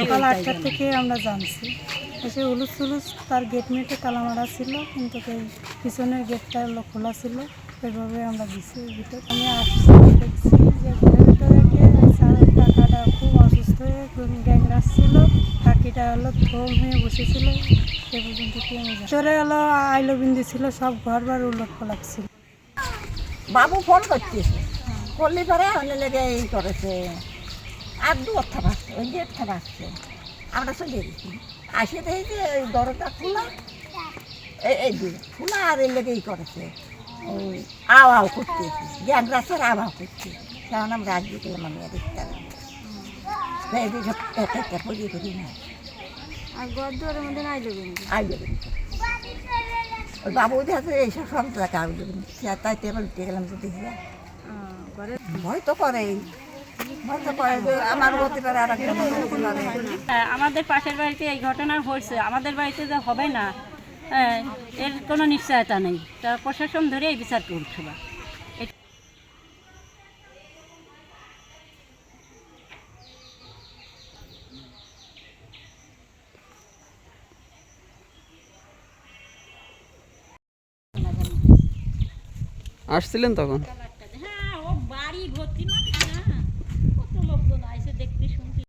সকাল আটটার থেকে আমরা জানছি। এসে উলুস উলুস তার গেট মেটে তালা মারা ছিল কিন্তু এই পিছনের গেটটা হলো খোলা ছিল। এভাবে আমরা দিছি ভিতরে। আমি আসছি দেখছি যে ঘরের ভিতরে কাকাটা খুব অসুস্থ হয়ে গ্যাংরাস ছিল। কাকিটা হলো থম হয়ে বসেছিল। সে পর্যন্ত কি আমি। ভিতরে হলো আইলো বিন্দি ছিল সব ঘর বার উলট পালাট ছিল। বাবু ফোন করতেছে করলে পরে অন্য লেগে এই করেছে। আর দু অর্থ ভাসছে ওই গেট ভাসছে আমরা চলে গেছি। আসে দেখি যে এই দরজা খোলা। এই দিয়ে খোলা আর এই লেগে এই করেছে। ওই আও আও করতেছি জ্ঞান রাস্তার আও আও করছে। তখন আমরা আজকে গেলাম আমি আর দেখতে এদিকে একটা একটা পড়িয়ে করি না আর মধ্যে আইলো ওই বাবু এইসব সব টাকা তাই টেবিল উঠে গেলাম তো দেখি। ভয় তো করেই। হ্যাঁ, আমাদের পাশের বাড়িতে এই ঘটনা হয়েছে। আমাদের বাড়িতে যে হবে না হ্যাঁ, এর কোনো নিশ্চয়তা নেই। তা প্রশাসন ধরে এই বিচার করছে বা। আসছিলেন তখন?